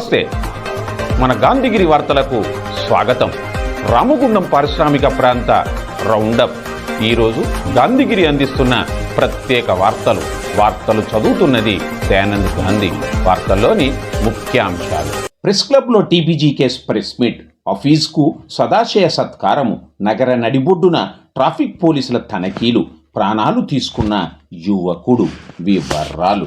నమస్తే. మన గాంధీగిరి వార్తలకు స్వాగతం. రామగుండం పారిశ్రామిక ప్రాంత రౌండప్. ఈరోజు గాంధీగిరి అందిస్తున్న ప్రత్యేక వార్తలు. వార్తలు చదువుతున్నది దయానంద్ గాంధీ. వార్తల్లోని ముఖ్యాంశాలు. ప్రెస్ క్లబ్లో టీపీజీ కేస్ ప్రెస్ మీట్. ఆఫీస్కు సదాశయ సత్కారము. నగర నడిబొడ్డున ట్రాఫిక్ పోలీసుల తనిఖీలు. ప్రాణాలు తీసుకున్న యువకుడు. వివరాలు.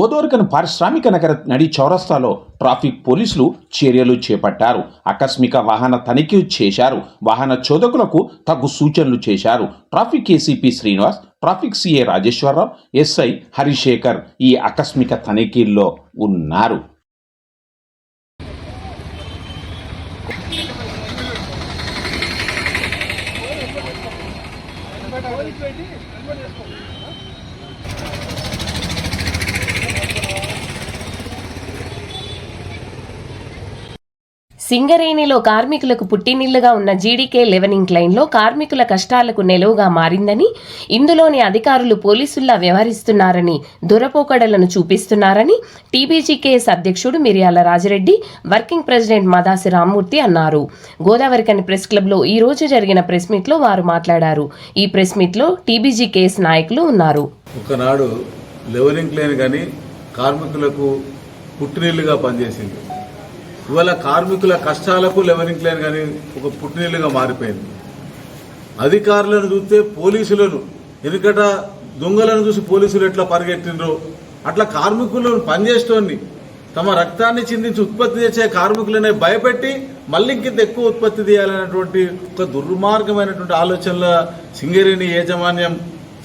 Godavarikhani పారిశ్రామిక నగర నడి చౌరస్తాలో ట్రాఫిక్ పోలీసులు చర్యలు చేపట్టారు. ఆకస్మిక వాహన తనిఖీ చేశారు. వాహన చోదకులకు తగు సూచనలు చేశారు. Traffic ACP Srinivas traffic CI Rajeshwararao SI Harishekhar ఈ ఆకస్మిక తనిఖీల్లో ఉన్నారు. సింగరేణిలో కార్మికులకు పుట్టినిల్లుగా ఉన్న జీడీకే లెవెనింగ్ లైన్లో కార్మికుల కష్టాలకు నెలవుగా మారిందని ఇందులోని అధికారులు పోలీసుల్లా వ్యవహరిస్తున్నారని దురపోకడలను చూపిస్తున్నారని టీబీజీకేఎస్ అధ్యక్షుడు మిర్యాల రాజిరెడ్డి వర్కింగ్ ప్రెసిడెంట్ మదాసి రామ్మూర్తి అన్నారు. గోదావరికని ప్రెస్ క్లబ్లో ఈ రోజు జరిగిన ప్రెస్ మీట్లో వారు మాట్లాడారు. ఈ ప్రెస్ మీట్లో టీబీజీకేఎస్ నాయకులు ఉన్నారు. ఒకనాడు లెవెలింగ్ లేని కానీ కార్మికులకు పుట్టినీళ్ళుగా పనిచేసింది. ఇవాళ కార్మికుల కష్టాలకు లెవెలింగ్ కానీ ఒక పుట్టినీళ్ళుగా మారిపోయింది. అధికారులను చూస్తే పోలీసులను ఎందుకట దొంగలను చూసి పోలీసులు ఎట్లా పరిగెట్టినరో అట్లా కార్మికులను పనిచేస్తోంది తమ రక్తాన్ని చిందించి ఉత్పత్తి చేసే కార్మికులనే భయపెట్టి మళ్ళీ ఇంకింత ఎక్కువ ఉత్పత్తి చేయాలనేటువంటి ఒక దుర్మార్గమైనటువంటి ఆలోచనల సింగరేణి యాజమాన్యం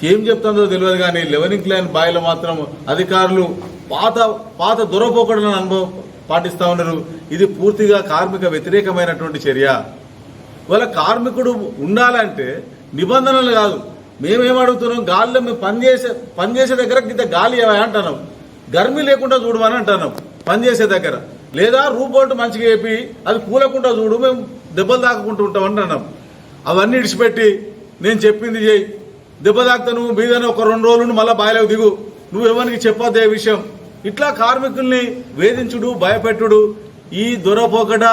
ఏం చెప్తుందో తెలియదు కానీ లెవెనింగ్ లైన్ బాయిలో మాత్రం అధికారులు పాత పాత దురపోకడలను అనుభవం పాటిస్తా ఉన్నారు. ఇది పూర్తిగా కార్మిక వ్యతిరేకమైనటువంటి చర్య. ఇవాళ కార్మికుడు ఉండాలంటే నిబంధనలు కాదు. మేమేం అడుగుతున్నాం? గాలిలో మేము పనిచేసే పనిచేసే దగ్గర ఇంత గాలి అంటున్నాం. గర్మి లేకుండా చూడమని అంటున్నాం. పనిచేసే దగ్గర. లేదా రూపోర్టు మంచిగా చెప్పి అది కూలకుండా చూడు మేము దెబ్బలు తాకుంటూ ఉంటాం అంటున్నాం. అవన్నీ ఇడిచిపెట్టి నేను చెప్పింది చేయి దెబ్బ తాకుతా నువ్వు మీదనే ఒక రెండు రోజులు మళ్ళీ బాయలకు దిగు. నువ్వు ఎవరికి చెప్పొద్దే విషయం. ఇట్లా కార్మికుల్ని వేధించుడు భయపెట్టుడు ఈ దొరపోకట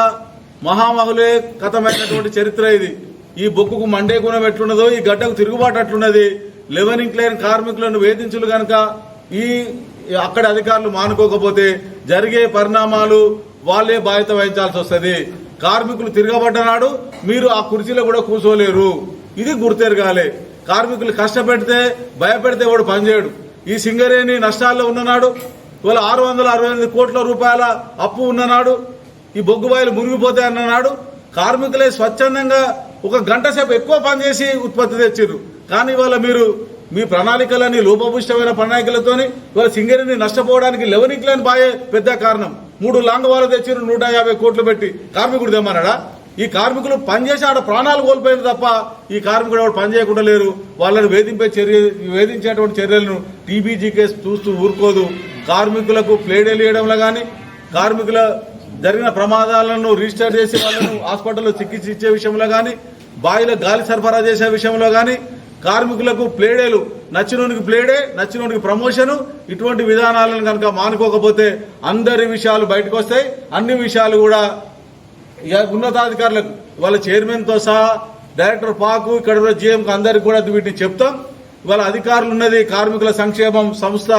మహామహులే కథమైనటువంటి చరిత్ర ఇది. ఈ బొక్కుకు మండే గుణం ఎట్లున్నదో ఈ గడ్డకు తిరుగుబాటు అట్లున్నది. లెవెనింగ్ లేని కార్మికులను వేధించులు గనక ఈ అక్కడ అధికారులు మానుకోకపోతే జరిగే పరిణామాలు వాళ్ళే బాధ్యత వహించాల్సి వస్తుంది. కార్మికులు తిరగబడ్డనాడు మీరు ఆ కుర్చీలో కూడా కూర్చోలేరు. ఇది గుర్తెరగాలి. కార్మికులు కష్టపెడితే భయపెడితే వాడు పనిచేయడు. ఈ సింగరేణి నష్టాల్లో ఉన్ననాడు ఇవాళ ఆరు వందల అరవై ఎనిమిది కోట్ల రూపాయల అప్పు ఉన్ననాడు ఈ బొగ్గుబాయిలు మునిగిపోతాయి అన్ననాడు కార్మికులే స్వచ్ఛందంగా ఒక గంట సేపు ఎక్కువ పనిచేసి ఉత్పత్తి తెచ్చిర్రు. కానీ ఇవాళ మీరు మీ ప్రణాళికలని లోపభూష్టమైన ప్రణాళికలతోని ఇవాళ సింగరేణి నష్టపోవడానికి లెవెనిక్ లేని బాయే పెద్ద కారణం. మూడు లాంగ్ వాళ్ళు తెచ్చిర్రు నూట యాభై కోట్లు పెట్టి. కార్మికుడు తెమ్మన్నాడా? ఈ కార్మికులు పనిచేసి ఆడ ప్రాణాలు కోల్పోయింది తప్ప ఈ కార్మికుడు ఎవరు పని చేయకుండా లేరు. వాళ్ళని వేధింపే చర్య వేధించేటువంటి చర్యలను టీబీజీకేస్ చూస్తూ ఊరుకోదు. కార్మికులకు ప్లేడేలు వేయడంలో కానీ కార్మికుల జరిగిన ప్రమాదాలను రిజిస్టర్ చేసి వాళ్ళను హాస్పిటల్లో చికిత్స ఇచ్చే విషయంలో కానీ బావిలో గాలి సరఫరా చేసే విషయంలో కానీ కార్మికులకు ప్లేడేలు నచ్చినోనికి ప్లేడే నచ్చినోనికి ప్రమోషను ఇటువంటి విధానాలను కనుక మానుకోకపోతే అందరి విషయాలు బయటకు వస్తాయి. అన్ని విషయాలు కూడా ఉన్నతాధికారులకు వాళ్ళ చైర్మన్తో సహా డైరెక్టర్ పాకు ఇక్కడ ఉన్న జీఎంకి అందరికి కూడా వీటిని చెప్తాం. ఇవాళ అధికారులు ఉన్నది కార్మికుల సంక్షేమం సంస్థ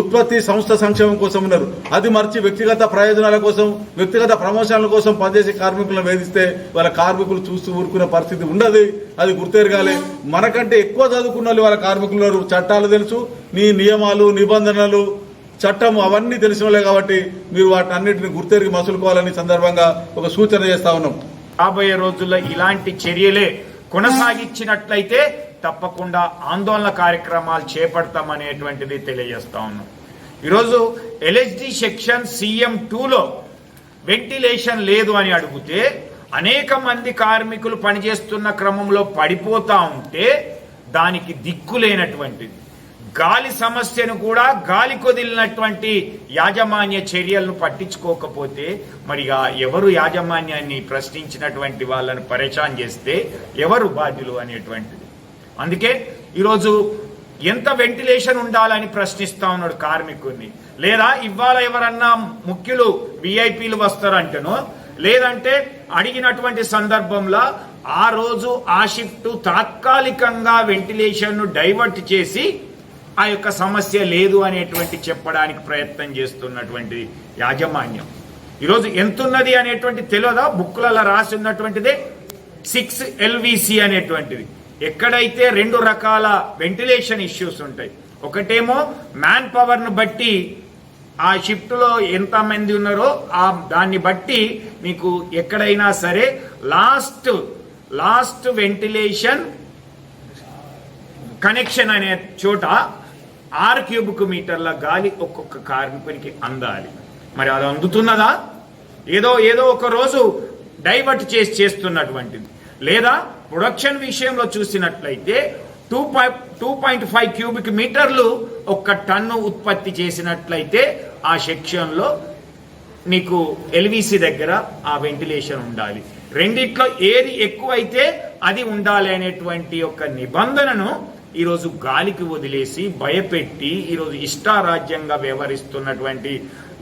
ఉత్పత్తి సంస్థ సంక్షేమం కోసం ఉన్నారు. అది మర్చి వ్యక్తిగత ప్రయోజనాల కోసం వ్యక్తిగత ప్రమోషన్ల కోసం పనిచేసే కార్మికులను వేధిస్తే వాళ్ళ కార్మికులు చూస్తూ ఊరుకునే పరిస్థితి ఉండదు. అది గుర్తెరగాలి. మనకంటే ఎక్కువ చదువుకున్న వాళ్ళు వాళ్ళ కార్మికులు చట్టాలు తెలుసు. నీ నియమాలు నిబంధనలు చట్టం అవన్నీ తెలిసినలే కాబట్టి మీరు వాటిని అన్నింటిని గుర్తెరిగి మసులుకోవాలని సందర్భంగా ఒక సూచన చేస్తా ఉన్నాం. రాబోయే రోజుల్లో ఇలాంటి చర్యలే కొనసాగించినట్లయితే తప్పకుండా ఆందోళన కార్యక్రమాలు చేపడతామనేటువంటిది తెలియజేస్తా ఉన్నాం. ఈరోజు ఎల్హెచ్డి సెక్షన్ సీఎం టూలో వెంటిలేషన్ లేదు అని అడిగితే అనేక మంది కార్మికులు పనిచేస్తున్న క్రమంలో పడిపోతా ఉంటే దానికి దిక్కు లేనటువంటిది. గాలి సమస్యను కూడా గాలి కొదిలినటువంటి యాజమాన్య చర్యలను పట్టించుకోకపోతే మరిగా ఎవరు యాజమాన్యాన్ని ప్రశ్నించినటువంటి వాళ్ళని పరేషాన్ చేస్తే ఎవరు బాధ్యులు అనేటువంటిది. అందుకే ఈరోజు ఎంత వెంటిలేషన్ ఉండాలని ప్రశ్నిస్తా ఉన్నాడు కార్మికుడిని లేదా ఇవాళ ఎవరన్నా ముఖ్యులు విఐపీలు వస్తారంటేనో లేదంటే అడిగినటువంటి సందర్భంలో ఆ రోజు ఆ షిఫ్ట్ తాత్కాలికంగా వెంటిలేషన్ను డైవర్ట్ చేసి ఆ యొక్క సమస్య లేదు అనేటువంటి చెప్పడానికి ప్రయత్నం చేస్తున్నటువంటి యాజమాన్యం. ఈరోజు ఎంతున్నది అనేటువంటి తెలియదా బుక్లలో రాసి ఉన్నటువంటిదే సిక్స్ ఎల్విసి అనేటువంటిది. ఎక్కడైతే రెండు రకాల వెంటిలేషన్ ఇష్యూస్ ఉంటాయి. ఒకటేమో మ్యాన్ పవర్ను బట్టి ఆ షిఫ్ట్లో ఎంతమంది ఉన్నారో ఆ దాన్ని బట్టి మీకు ఎక్కడైనా సరే లాస్ట్ లాస్ట్ వెంటిలేషన్ కనెక్షన్ అనే చోట ఆరు క్యూబిక్ మీటర్ల గాలి ఒక్కొక్క కార్మికునికి అందాలి. మరి అది అందుతున్నదా? ఏదో ఏదో ఒక రోజు డైవర్ట్ చేసి చేస్తున్నటువంటిది. లేదా ప్రొడక్షన్ విషయంలో చూసినట్లయితే two two point five cubic మీటర్లు ఒక్క టన్ను ఉత్పత్తి చేసినట్లయితే ఆ సెక్షన్లో నీకు ఎల్విసి దగ్గర ఆ వెంటిలేషన్ ఉండాలి. రెండిట్లో ఏది ఎక్కువైతే అది ఉండాలి అనేటువంటి ఒక నిబంధనను ఈరోజు గాలికి వదిలేసి భయపెట్టి ఈరోజు ఇష్టారాజ్యంగా వ్యవహరిస్తున్నటువంటి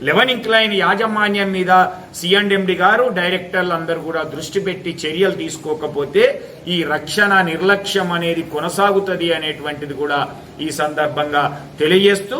లెవెన్ ఇంక్లైన్ యాజమాన్యం మీద సిఎండ్ఎండి గారు డైరెక్టర్లు అందరూ కూడా దృష్టి పెట్టి చర్యలు తీసుకోకపోతే ఈ రక్షణ నిర్లక్ష్యం అనేది కొనసాగుతుంది అనేటువంటిది కూడా ఈ సందర్భంగా తెలియజేస్తూ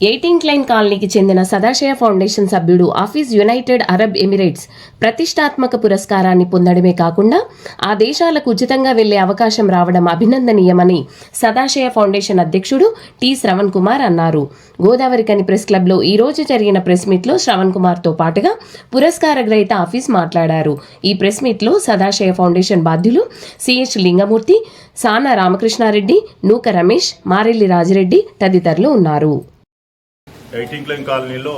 Eighteen incline కాలనీకి చెందిన సదాశయ ఫౌండేషన్ సభ్యుడు ఆఫీస్ యునైటెడ్ అరబ్ ఎమిరేట్స్ ప్రతిష్టాత్మక పురస్కారాన్ని పొందడమే కాకుండా ఆ దేశాలకు ఉచితంగా వెళ్ళే అవకాశం రావడం అభినందనీయమని సదాశయ ఫౌండేషన్ అధ్యక్షుడు టి శ్రవణ్ కుమార్ అన్నారు. గోదావరికని ప్రెస్ క్లబ్లో ఈ రోజు జరిగిన ప్రెస్ మీట్లో శ్రవణ్ కుమార్తో పాటుగా పురస్కార గ్రహీత ఆఫీస్ మాట్లాడారు. ఈ ప్రెస్ మీట్లో సదాశయ ఫౌండేషన్ బాధ్యులు సిహెచ్ లింగమూర్తి సానా రామకృష్ణారెడ్డి నూక రమేష్ మారెల్లి రాజిరెడ్డి తదితరులు ఉన్నారు. ఎయిటీన్ క్లైన్ కాలనీలో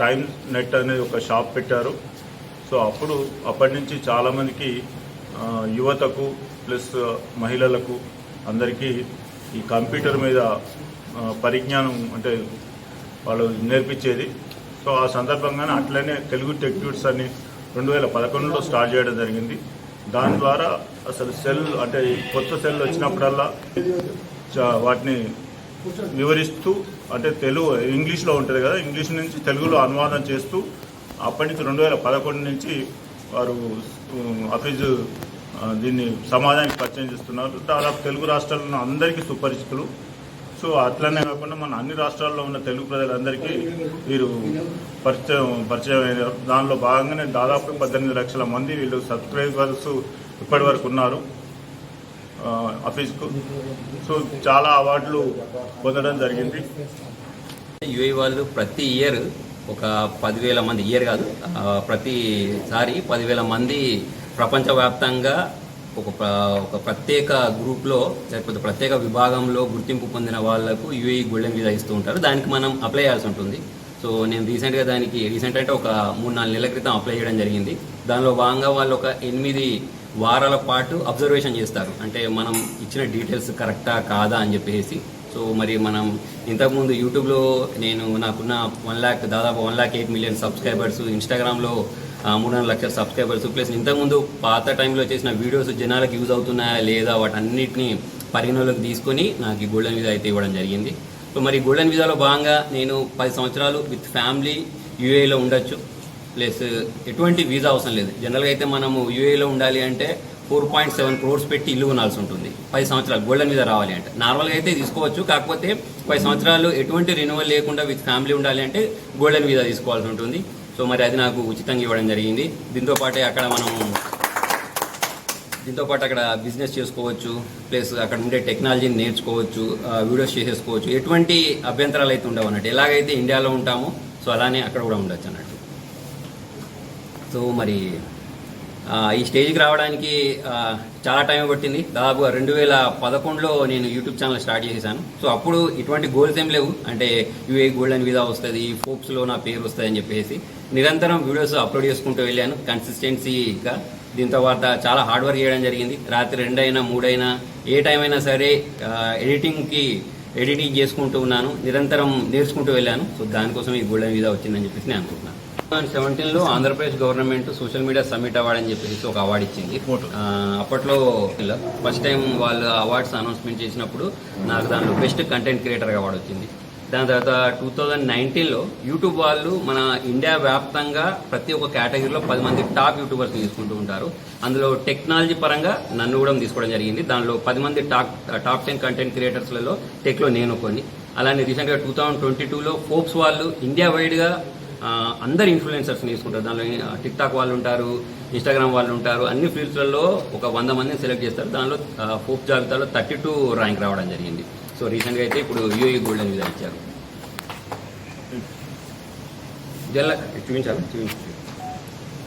టైమ్ నెట్ అనేది ఒక షాప్ పెట్టారు. సో అప్పుడు అప్పటి నుంచి చాలామందికి యువతకు ప్లస్ మహిళలకు అందరికీ ఈ కంప్యూటర్ మీద పరిజ్ఞానం అంటే వాళ్ళు నేర్పించేది. సో ఆ సందర్భంగానే అట్లనే తెలుగు టెక్ట్యూట్స్ అని రెండు వేల పదకొండులో స్టార్ట్ చేయడం జరిగింది. దాని ద్వారా అసలు సెల్ అంటే కొత్త సెల్ వచ్చినప్పుడల్లా వాటిని వివరిస్తూ అంటే తెలుగు ఇంగ్లీష్లో ఉంటుంది కదా ఇంగ్లీష్ నుంచి తెలుగులో అనువాదం చేస్తూ అప్పటి నుంచి రెండు వేల పదకొండు నుంచి వారు ఉమ్, దీన్ని సమాజానికి పరిచయం చేస్తున్నారు. దాదాపు తెలుగు రాష్ట్రాల్లో ఉన్న అందరికీ సుపరిచితులు. సో అట్లనే కాకుండా మన అన్ని రాష్ట్రాల్లో ఉన్న తెలుగు ప్రజలందరికీ వీరు పరిచయం పరిచయం అయినారు. దానిలో భాగంగానే దాదాపు పద్దెనిమిది లక్షల మంది వీళ్ళు సబ్స్క్రైబర్స్ ఇప్పటి వరకు ఉన్నారు. ఆఫీస్కు సో చాలా అవార్డులు పొందడం జరిగింది. యుఏ వాళ్ళు ప్రతి ఇయర్ ఒక పదివేల మంది ఇయర్ కాదు ప్రతిసారి పదివేల మంది ప్రపంచవ్యాప్తంగా ఒక ఒక ప్రత్యేక గ్రూప్లో లేకపోతే ప్రత్యేక విభాగంలో గుర్తింపు పొందిన వాళ్ళకు యుఏఈ గోల్డెన్ వీసా ఇస్తూ ఉంటారు. దానికి మనం అప్లై చేయాల్సి ఉంటుంది. సో నేను రీసెంట్గా దానికి రీసెంట్ అంటే ఒక మూడు నాలుగు నెలల క్రితం అప్లై చేయడం జరిగింది. దానిలో భాగంగా వాళ్ళు ఒక ఎనిమిది వారాల పాటు అబ్జర్వేషన్ చేస్తారు. అంటే మనం ఇచ్చిన డీటెయిల్స్ కరెక్టా కాదా అని చెప్పేసి. సో మరి మనం ఇంతకుముందు యూట్యూబ్లో నేను నాకున్న వన్ ల్యాక్ దాదాపు one lakh eight million subscribers ఇన్స్టాగ్రామ్లో మూడున్నర లక్షల సబ్స్క్రైబర్స్ ప్లస్ ఇంతకుముందు పాత టైంలో చేసిన వీడియోస్ జనాలకు యూజ్ అవుతున్నాయా లేదా వాటన్నిటిని పరిగణలోకి తీసుకొని నాకు ఈ గోల్డెన్ వీజా అయితే ఇవ్వడం జరిగింది. సో మరి గోల్డెన్ వీజాలో భాగంగా నేను పది సంవత్సరాలు విత్ ఫ్యామిలీ యూఏలో ఉండొచ్చు. ప్లస్ ఎటువంటి వీసా అవసరం లేదు. జనరల్గా అయితే మనము యూఏలో ఉండాలి అంటే ఫోర్ పాయింట్ సెవెన్ క్రోర్స్ పెట్టి ఇల్లు కొనాల్సి ఉంటుంది. పది సంవత్సరాలు గోల్డెన్ వీసా రావాలి అంటే. నార్మల్గా అయితే తీసుకోవచ్చు. కాకపోతే పది సంవత్సరాలు ఎటువంటి రెన్యువల్ లేకుండా విత్ ఫ్యామిలీ ఉండాలి అంటే గోల్డెన్ వీసా తీసుకోవాల్సి ఉంటుంది. సో మరి అది నాకు ఉచితంగా ఇవ్వడం జరిగింది. దీంతో పాటే అక్కడ మనం దీంతో పాటు అక్కడ బిజినెస్ చేసుకోవచ్చు. ప్లస్ అక్కడ ఉండే టెక్నాలజీని నేర్చుకోవచ్చు. వీడియోస్ చేసేసుకోవచ్చు. ఎటువంటి అభ్యంతరాలు అయితే ఉండవు అన్నట్టు. ఎలాగైతే ఇండియాలో ఉంటామో సో అలానే అక్కడ కూడా ఉండొచ్చు అన్నట్టు. సో మరి ఈ స్టేజ్కి రావడానికి చాలా టైం పట్టింది. దాదాపుగా రెండు వేల పదకొండులో నేను యూట్యూబ్ ఛానల్ స్టార్ట్ చేశాను సో అప్పుడు ఇటువంటి గోల్స్ ఏం లేవు. అంటే యూఏ గోల్డెన్ వీదా వస్తుంది ఫోక్స్లో నా పేరు వస్తుంది అని చెప్పేసి నిరంతరం వీడియోస్ అప్లోడ్ చేసుకుంటూ వెళ్ళాను. కన్సిస్టెన్సీగా దీని తర్వాత చాలా హార్డ్ వర్క్ చేయడం జరిగింది. రాత్రి రెండైనా మూడైనా ఏ టైం అయినా సరే ఎడిటింగ్కి ఎడిటింగ్ చేసుకుంటూ ఉన్నాను. నిరంతరం నేర్చుకుంటూ వెళ్ళాను. సో దానికోసం ఈ గోల్డెన్ వీదా వచ్చిందని చెప్పేసి నేను అనుకుంటున్నాను. థౌసండ్ సెవెంటీన్లో Andhra Pradesh government social media summit award అని చెప్పేసి ఒక అవార్డు ఇచ్చింది. అప్పట్లో ఫస్ట్ టైం వాళ్ళు అవార్డ్స్ అనౌన్స్మెంట్ చేసినప్పుడు నాకు దాంట్లో బెస్ట్ కంటెంట్ క్రియేటర్ అవార్డు వచ్చింది. దాని తర్వాత టూ థౌజండ్ నైన్టీన్లో యూట్యూబ్ వాళ్ళు మన ఇండియా వ్యాప్తంగా ప్రతి ఒక్క కేటగిరీలో పది మంది టాప్ యూట్యూబర్స్ తీసుకుంటూ ఉంటారు. అందులో టెక్నాలజీ పరంగా నన్ను కూడా తీసుకోవడం జరిగింది. దానిలో పది మంది టాప్ టాప్ టెన్ కంటెంట్ క్రియేటర్స్లలో టెక్లో నేను కొన్ని అలానే రీసెంట్గా టూ థౌజండ్ ట్వంటీ టూలో ఫోక్స్ వాళ్ళు ఇండియా వైడ్గా అందరు ఇన్ఫ్లుయెన్సర్స్ తీసుకుంటారు. దానిలో టిక్ టాక్ వాళ్ళు ఉంటారు ఇన్స్టాగ్రామ్ వాళ్ళు ఉంటారు అన్ని ఫీల్డ్స్లలో ఒక వంద మందిని సెలెక్ట్ చేస్తారు. దానిలో ఫోక్ జాబితాలో థర్టీ టూ ర్యాంక్ రావడం జరిగింది. సో రీసెంట్గా అయితే ఇప్పుడు యూఏ గోల్డెన్ అని ఇచ్చారు. జల్ల చూపించాలి? చూపించాలి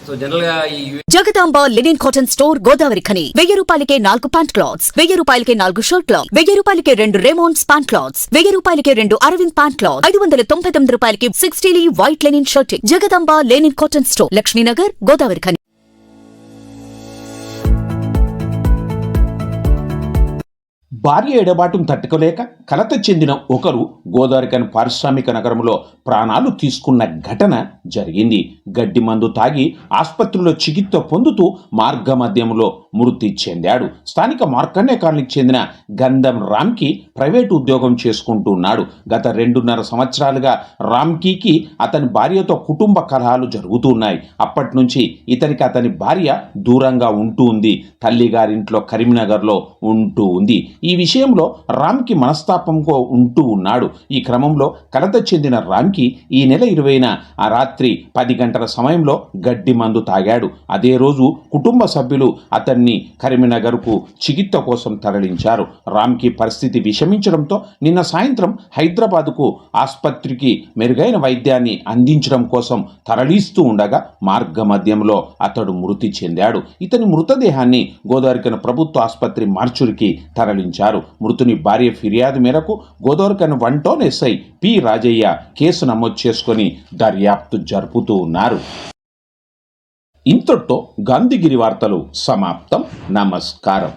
సో జనరల్గా ఈ Jagadamba linen cotton store Godavarikhani. వెయ్యి రూపాయలకే నాలుగు ప్యాంట్ క్లాత్స్ వెయ్యి రూపాయలకే నాలుగు షర్ట్ క్లాత్ వెయ్యి రూపాయలకే రెండు రేమోన్స్ ప్యాంట్ క్లాత్స్ వెయ్యి రూపాయలకే రెండు అరవింద్ ప్యాంట్ క్లాత్ ఐదు వందల తొంభై తొమ్మిది రూపాయలకి sixty lea white linen shirt Jagadamba linen cotton store Lakshminagar Godavarikhani. భార్య ఎడబాటును తట్టుకోలేక కలత చెందిన ఒకరు గోదావరికని పారిశ్రామిక నగరంలో ప్రాణాలు తీసుకున్న ఘటన జరిగింది. గడ్డి మందు తాగి ఆసుపత్రిలో చికిత్స పొందుతూ మార్గ మధ్యంలో మృతి చెందాడు. స్థానిక మార్కండే కాలనీకి చెందిన గంధం రామ్కి ప్రైవేటు ఉద్యోగం చేసుకుంటూ ఉన్నాడు గత రెండున్నర సంవత్సరాలుగా రామ్కీకి అతని భార్యతో కుటుంబ కలహాలు జరుగుతున్నాయి. అప్పటి నుంచి ఇతనికి అతని భార్య దూరంగా ఉంటూ ఉంది. తల్లిగారింట్లో కరీంనగర్లో ఉంటూ ఉంది. ఈ ఈ విషయంలో రామ్కి మనస్తాపంతో ఉంటూ ఉన్నాడు. ఈ క్రమంలో కలత చెందిన రామ్కి ఈ నెల ఇరవైన ఆ రాత్రి పది గంటల సమయంలో గడ్డి మందు తాగాడు. అదే రోజు కుటుంబ సభ్యులు అతన్ని కరీంనగర్కు చికిత్స కోసం తరలించారు. రామ్కి పరిస్థితి విషమించడంతో నిన్న సాయంత్రం హైదరాబాదుకు ఆసుపత్రికి మెరుగైన వైద్యాన్ని అందించడం కోసం తరలిస్తూ ఉండగా మార్గ మధ్యంలో అతడు మృతి చెందాడు. ఇతని మృతదేహాన్ని గోదావరికన ప్రభుత్వ ఆసుపత్రి మార్చురికి తరలించారు. మృతుని భార్య ఫిర్యాదు మేరకు Godavarikhani one town SI P Rajaiah case నమోదు చేసుకొని దర్యాప్తు జరుపుతూ ఉన్నారు. ఇంతటితో గాంధీగిరి వార్తలు సమాప్తం. నమస్కారం.